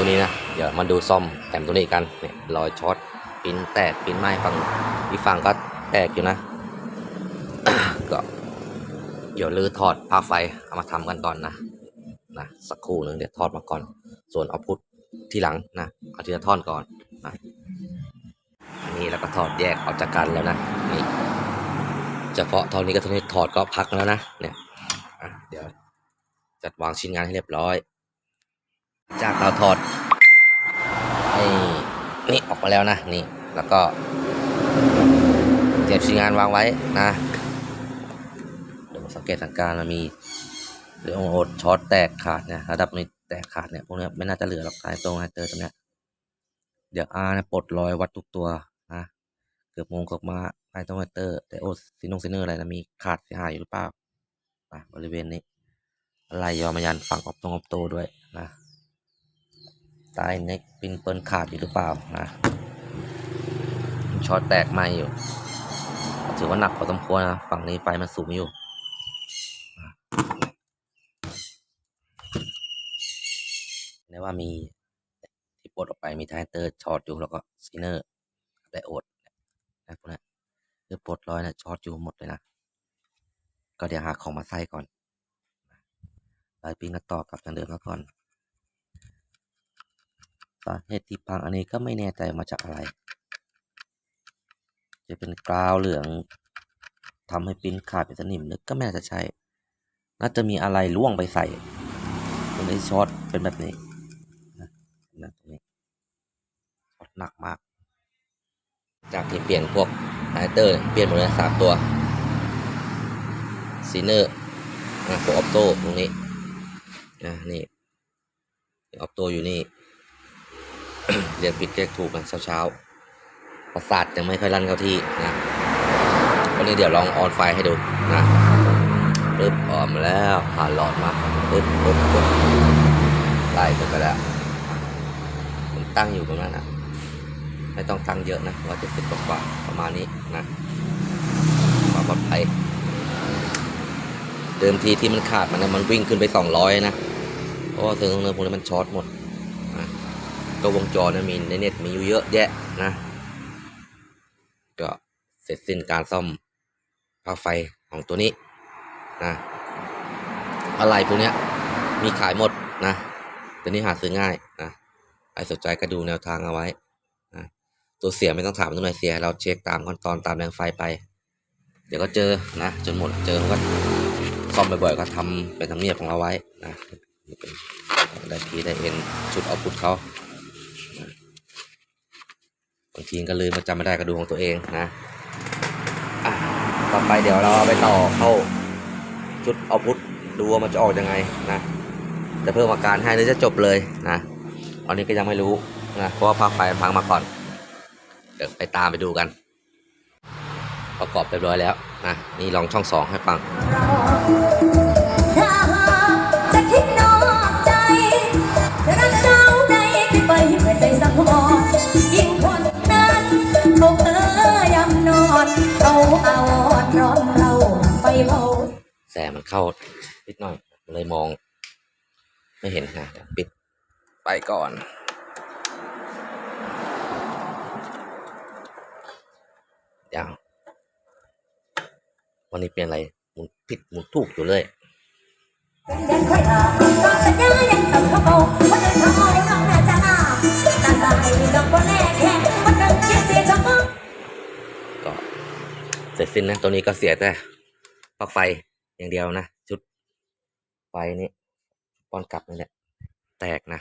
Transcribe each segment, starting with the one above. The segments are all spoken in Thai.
ตัวนี้นะ เดี๋ยวมาดูซ่อมแอมตัวนี้กันเนี่ยรอยช็อตปิ้นแตกปิ้นไหม้ฝั่งอีกฝั่งก็แตกอยู่นะ ก็เดี๋ยวลือถอดผ้าไฟเอามาทำกันก่อนนะนะสักครู่หนึ่งเดี๋ยวถอดมาก่อน ส่วนเอาพุทที่หลังนะเอาทีละท่อนก่อนนะอันนี้แล้วก็ถอดแยกออกจากกันแล้วนะนี่เฉพาะท่านี้ก็ท่านี้ถอดก็พักแล้วนะเนี่ยเดี๋ยวจัดวางชิ้นงานให้เรียบร้อย จากเราถอดไอ้นี่ออกมาแล้วนะนี่แล้วก็เตรียมชิ้นงานวางไว้นะเดี๋ยวสังเกตสังการมันมีหรือองโอดช็อตแตกขาดเนี่ยระดับนี้แตกขาดเนี่ยพวกนี้ไม่น่าจะเหลือหรอกไอ้ตรงไอ้เตอร์ตรงเนี้ยเดี๋ยวอาร์เนี่ยปลดรอยวัดทุกตัวนะเกือบโมงเกือบมาไอ้ตรงไอ้เตอร์ แต่โอซินงซินเนอร์อะไรนะมีขาดเสียหายอยู่หรือเปล่านะบริเวณนี้อะไรยอมายันฝั่งออบตรงออบโตด้วยนะ ใต้เน็กปินเปิลขาดอยู่หรือเปล่านะช็อตแตกไหมอยู่ถือว่าหนักพอสมควรนะ ฝั่งนี้ไฟมันสูงอยู่ในว่ามีที่ปลดออกไปมีไทเตอร์ช็อตอยู่แล้วก็ซีเนอร์ไดโอดนะพวกนี้คือปลดร้อยนะช็อตอยู่หมดเลยนะ ก็เดี๋ยวหาของมาใส่ก่อนลายปิ้งก็ต่อกับทางเดิมแล้วก่อนาเหตุที่พังอันนี้ก็ไม่แน่ใจมาจากอะไร จะเป็นกราวเหลืองทำให้ปิ้นขาดเป็นสนิมนึกก็ไม่น่าจะใช่ น่าจะมีอะไรล่วงไปใส่ตรงนี้ช็อตเป็นแบบนี้นะตรงนี้ช็อตหนักมาก จากที่เปลี่ยนพวกไฮเตอร์เนี่ยเปลี่ยนหมดเลยสามตัวซีเนอร์นะพวกออปโต้ตรงนี้นะนี่ออปโต้อยู่นี่ เรียกผิดเรียกถูกกันเช้าเช้าๆประสาทยังไม่ค่อยลั่นเข้าที่นะวันนี้เดี๋ยวลองออนไฟให้ดูนะปึ๊บออนมาแล้วผ่านหลอดมาปึ๊บปึ๊บปึ๊บไล่ขึ้นไปแล้วผมตั้งอยู่ตรงนั้นนะไม่ต้องตั้งเยอะนะว่าจะสิบกว่าประมาณนี้นะความปลอดภัยเดิมทีที่มันขาดมันนะมันวิ่งขึ้นไปสองร้อยนะเพราะว่าเซิร์ตรงนี้พวกนี้มันช็อตหมด ก็วงจรนะมีในเน็ตมีอยู่เยอะแยะนะ ก็เสร็จสิ้นการซ่อมภาคไฟของตัวนี้นะอะไรพวกเนี้ยมีขายหมดนะตัวนี้หาซื้อง่ายนะใครสนใจก็ดูแนวทางเอาไว้นะตัวเสียไม่ต้องถามตัวไหนเสีย เราเช็คตามขั้นตอนตามแรงไฟไป เดี๋ยวก็เจอนะจนหมดเจอมันก็ซ่อมบ่อยๆก็ทำเป็นธรรมเนียบของเราไว้นะเป็นได้พีได้เอ็นชุดเอาพุทเขาางทีก็ลืมมาจำไม่ได้ก็ดูของตัวเองนะต่อไปเดี๋ยวเราไปต่อเข้าชุดเอาพุทดูว่ามันจะออกยังไงนะจะเพิ่มอาการให้หรือจะจบเลยนะตอนนี้ก็ยังไม่รู้นะเพราะว่าภาคไฟพังมาก่อน เดี๋ยวไปตามไปดูกัน ประกอบเรียบร้อยแล้วนะนี่ลองช่องสองให้ฟัง แสงมันเข้านิดหน่อย เลยมอง ไม่เห็นนะปิดไปก่อนเดี๋ยววันนี้เป็นอะไรหมุนผิดหมุนถูกอยู่เลยก็เสายกับคนแรกแค่วันนั้นคิดเสียจังมั้งก็เสร็จสิ้นนะตัวนี้ก็เสียแต่ปลั๊กไฟ อย่างเดียวนะ ชุดไฟนี้ป้อนกลับนี่แหละ แตกนะ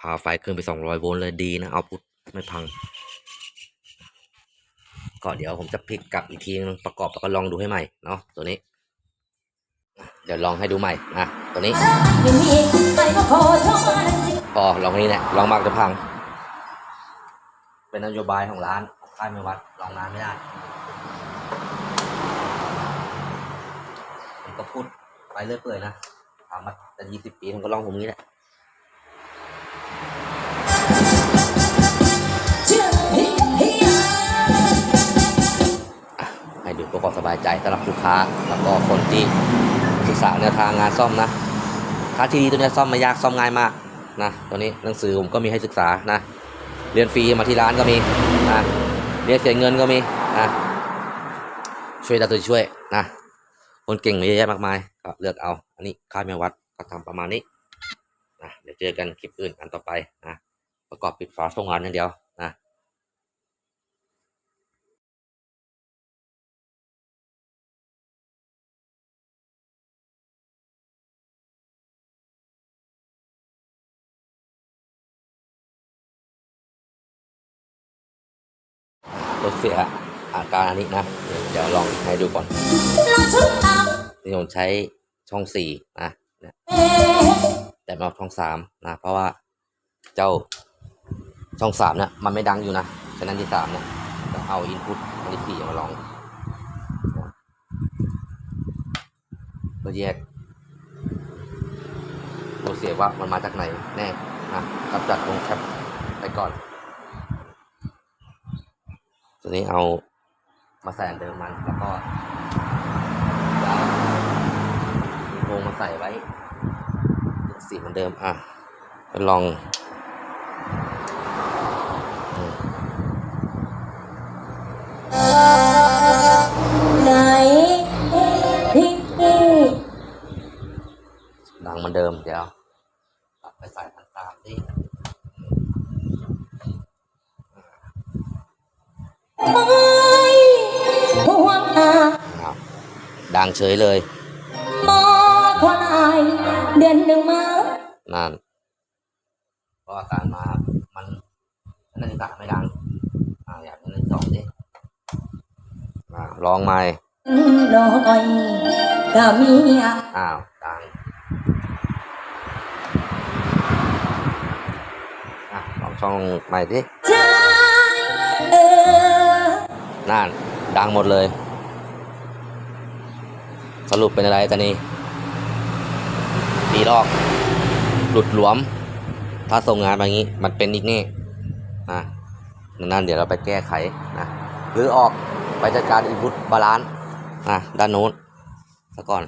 พาไฟขึ้นไปสองร้อยโวลต์เลยดีนะเอาพุทไม่พัง ก็เดี๋ยวผมจะพลิกกลับอีกทีนึงประกอบแล้วก็ลองดูให้ใหม่เนาะตัวนี้ เดี๋ยวลองให้ดูใหม่นะตัวนี้อโทษจริงพอลองนี้แหละลองมากจะพัง เป็นนโยบายของร้านค่ายไม่วัดลองนานไม่ได้ พูดไปเรื่อยเปื่อยนะทำมาจะยี่สิบปีผมก็ลองผมนี้แหละให้ดูเพื่อความสบายใจสำหรับลูกค้า แล้วก็คนที่ศึกษาแนวทางงานซ่อมนะค่าที่ดีตัวนี้ซ่อมไม่ยากซ่อมง่ายมากนะตอนนี้หนังสือผมก็มีให้ศึกษานะ เรียนฟรีมาที่ร้านก็มีนะเรียนเสียเงินก็มีนะช่วยได้ตัวช่วยนะ คนเก่งมีเยอะแยะมากมายก็เลือกเอา อันนี้ค่าแมวัดก็ทำประมาณนี้นะเดี๋ยวเจอกันคลิปอื่นอันต่อไปนะประกอบปิดฝาส่งงานอย่างเดียวนะตัวเสีย อาการอันนี้นะ เดี๋ยวลองให้ดูก่อนนี่ผมใช้ช่องสี่นะแต่ไม่เอาช่องสามนะ เพราะว่าเจ้าช่องสามเนี่ยมันไม่ดังอยู่นะฉะนั้นที่สามเนี่ยต้องเอาอินพุตอันที่สี่มาลองก็แยกตัวเสียว่ามันมาจากไหนแน่นะกำจัดตรงแคปไปก่อน ตัวนี้เอา มาใส่เดิมมันแล้วก็ย้ายโครงมาใส่ไว้สีเหมือนเดิมอะไปลองไหนพี่กี้ดังเหมือนเดิมเดี๋ยวกลับไปใส่พันตามที่ไม่ห่ ดังเฉยเลยหมอคนอายเดือนหนึ่งมานั่นเพราะอาการมา มันอันนั้นที่สามไม่ดังอ่าอยากอันนั้นที่สองดิอ่าลองใหม่น้อยก็มีอะอ้าวดังอะลองช่องใหม่ดิใจเออนั่นดังหมดเลย สรุปเป็นอะไรตอนนี้ตีลอก หลุดหลวม ถ้าส่งงานแบบนี้ มันเป็นอีกแนี่นะนั่นเดี๋ยวเราไปแก้ไขนะหรือออกไปจัดการอินพุตบาลานซ์นะด้านโน้นซะก่อน